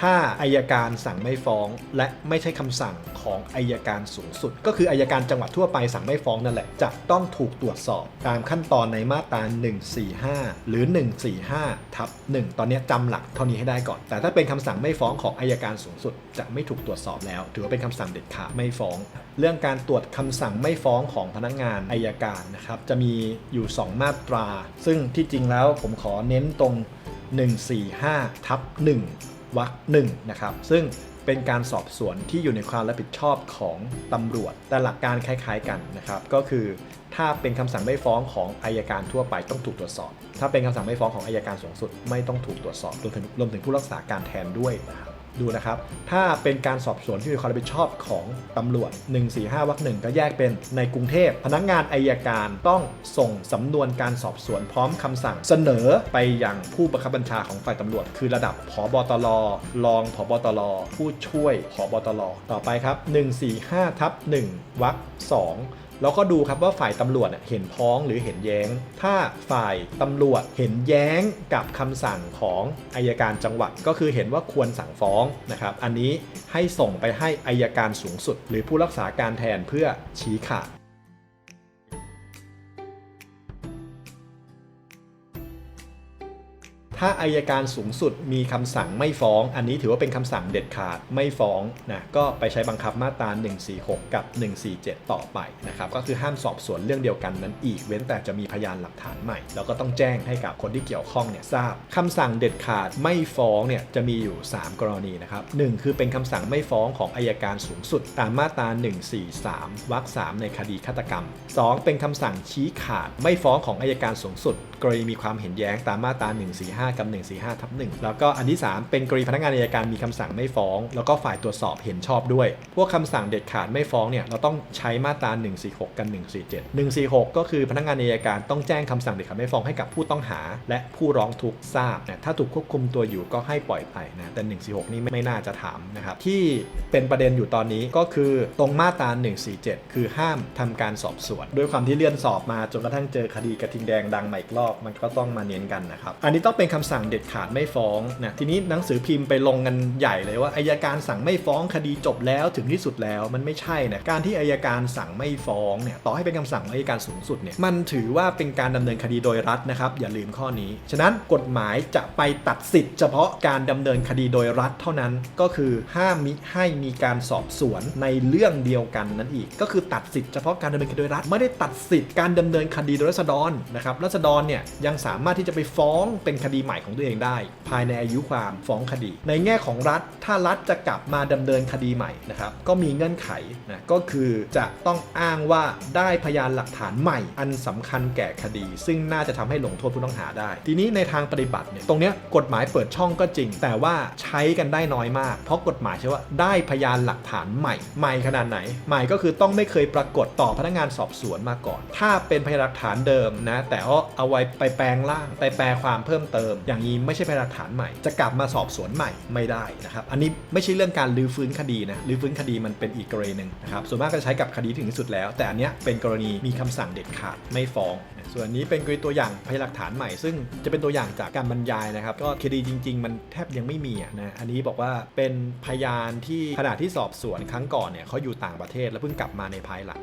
ถ้าอายการสั่งไม่ฟ้อง และไม่ใช่คำสั่งของอายการสูงสุด ก็คืออายการจังหวัดทั่วไปสั่งไม่ฟ้องนั่นแหละจะต้องถูกตรวจสอบตามขั้นตอนในมาตรา 145 หรือ 145ทับ1ตอนนี้จำหลักเท่านี้ให้ได้ก่อน แต่ถ้าเป็นคำสั่งไม่ฟ้องของอายการสูงสุด จะไม่ถูกตรวจสอบแล้ว ถือว่าเป็นคำสั่งเด็ดขาดไม่ฟ้อง เรื่องการตรวจคำสั่งไม่ฟ้องของพนักงานอายการนะครับจะมีอยู่ 2 มาตรา ซึ่งที่จริงแล้วผมขอเน้นตรง 145ทับ1 วรรคหนึ่งนะครับ ซึ่งเป็นการสอบสวนที่อยู่ในความรับผิดชอบของตำรวจ แต่หลักการคล้ายๆกันนะครับ ก็คือถ้าเป็นคำสั่งไม่ฟ้องของอายการทั่วไปต้องถูกตรวจสอบ ถ้าเป็นคำสั่งไม่ฟ้องของอายการสูงสุด ไม่ต้องถูกตรวจสอบรวมถึงรวมถึงผู้รักษาการแทนด้วยนะครับ ดูนะครับ ถ้าเป็นการสอบสวนที่มีความรับผิดชอบของตำรวจ 145วรรคหนึ่งก็แยกเป็นในกรุงเทพ พนักงานอายการต้องส่งสำนวนการสอบสวนพร้อมคำสั่งเสนอไปยังผู้บังคับบัญชาของฝ่ายตำรวจ คือระดับผบตรรองผบตรผู้ช่วยผบตรต่อไปครับ 145ทับ1วรรค2 แล้วก็ดูครับว่าฝ่ายตำรวจเห็นพ้องหรือเห็นแย้ง ถ้าฝ่ายตำรวจเห็นแย้งกับคำสั่งของอายการจังหวัด ก็คือเห็นว่าควรสั่งฟ้องนะครับ อันนี้ให้ส่งไปให้อายการสูงสุด หรือผู้รักษาการแทนเพื่อชี้ขาด ถ้าอายการสูงสุดมีคำสั่งไม่ฟ้อง อันนี้ถือว่าเป็นคำสั่งเด็ดขาดไม่ฟ้องนะก็ไปใช้บังคับมาตรา146 กับ 147 ต่อไปนะครับก็คือห้ามสอบสวนเรื่องเดียวกันนั้นอีกเว้นแต่จะมีพยานหลักฐานใหม่ แล้วก็ต้องแจ้งให้กับคนที่เกี่ยวข้องเนี่ยทราบคำสั่งเด็ดขาดไม่ฟ้องเนี่ยจะมีอยู่ 3 กรณีนะครับหนึ่งคือเป็นคำสั่งไม่ฟ้องของอายการสูงสุด ตามมาตรา143วรรค3ในคดีฆาตกรรม 2 เป็นคำสั่งชี้ขาดไม่ฟ้องของอายการสูงสุดกรณีมีความเห็นแย้งตามมาตรา145 กับ 145ทับ1แล้วก็อันที่ 3 เป็นกรณีพนักงานอัยการมีคำสั่งไม่ฟ้อง แล้วก็ฝ่ายตรวจสอบเห็นชอบด้วย พวกคำสั่งเด็ดขาดไม่ฟ้องเนี่ยเราต้องใช้มาตรา146 กับ 147 146 ก็คือพนักงานอัยการต้องแจ้งคำสั่งเด็ดขาดไม่ฟ้องให้กับผู้ต้องหา และผู้ร้องทุกข์ทราบนะถ้าถูกควบคุมตัวอยู่ก็ให้ปล่อยไปนะแต่ 146 นี่ไม่ไม่น่าจะถามนะครับที่เป็นประเด็นอยู่ตอนนี้ก็คือตรงมาตรา 147 คือห้ามทำการสอบสวน ด้วยความที่เลื่อนสอบมาจนกระทั่งเจอคดีกระทิงแดงดังใหม่อีกรอบมันก็ต้องมาเน้นกันนะครับ อันนี้ต้องเป็นคำสั่งเด็ดขาดไม่ฟ้องนะทีนี้หนังสือพิมพ์ไปลงกันใหญ่เลยว่าอายการสั่งไม่ฟ้องคดีจบแล้วถึงที่สุดแล้วมันไม่ใช่นะการที่อายการสั่งไม่ฟ้องเนี่ยต่อให้เป็นคำสั่งอายการสูงสุดเนี่ยมันถือว่าเป็นการดำเนินคดีโดยรัฐนะครับ อย่าลืมข้อนี้ ฉะนั้นกฎหมายจะไปตัดสิทธิ์เฉพาะการดำเนินคดีโดยรัฐเท่านั้นก็คือห้ามมิให้มีการสอบสวนในเรื่องเดียวกันนั่นอีก ก็คือตัดสิทธิ์เฉพาะการดำเนินคดีโดยรัฐไม่ได้ตัดสิทธิ์การดำเนินคดีโดยรัษฎรนะครับรัษฎรเนี่ยยังสามารถที่จะไปฟ้องเป็นคดีใหม่ของตัวเองได้ ภายในอายุความฟ้องคดี ในแง่ของรัฐ ถ้ารัฐจะกลับมาดำเนินคดีใหม่นะครับก็มีเงื่อนไขนะก็คือจะต้องอ้างว่าได้พยานหลักฐานใหม่ อันสำคัญแก่คดี ซึ่งน่าจะทำให้ลงโทษผู้ต้องหาได้ ทีนี้ในทางปฏิบัติเนี่ยตรงเนี้ยกฎหมายเปิดช่องก็จริง แต่ว่าใช้กันได้น้อยมาก เพราะกฎหมายใช้ว่าได้พยานหลักฐานใหม่ ใหม่ขนาดไหน ใหม่ก็คือต้องไม่เคยปรากฏต่อพนักงานสอบสวนมาก่อน ถ้าเป็นพยานหลักฐานเดิมนะแต่เอาไว้ไปแปลงร่าง ไปแปลความเพิ่มเติม อย่างนี้ไม่ใช่พยานหลักฐานใหม่ จะกลับมาสอบสวนใหม่ไม่ได้นะครับ อันนี้ไม่ใช่เรื่องการลื้อฟื้นคดีนะลื้อฟื้นคดีมันเป็นอีกกรณีหนึ่งนะครับ ส่วนมากก็จะใช้กับคดีถึงที่สุดแล้ว แต่อันเนี้ยเป็นกรณีมีคำสั่งเด็ดขาดไม่ฟ้อง ส่วนนี้เป็นกรณีตัวอย่างพยานหลักฐานใหม่ ซึ่งจะเป็นตัวอย่างจากการบรรยายนะครับ ก็คดีจริง ๆ มันแทบยังไม่มีนะ อันนี้บอกว่าเป็นพยานที่ขณะที่สอบสวนครั้งก่อนเนี่ยเขาอยู่ต่างประเทศแล้วเพิ่งกลับมาในภายหลัง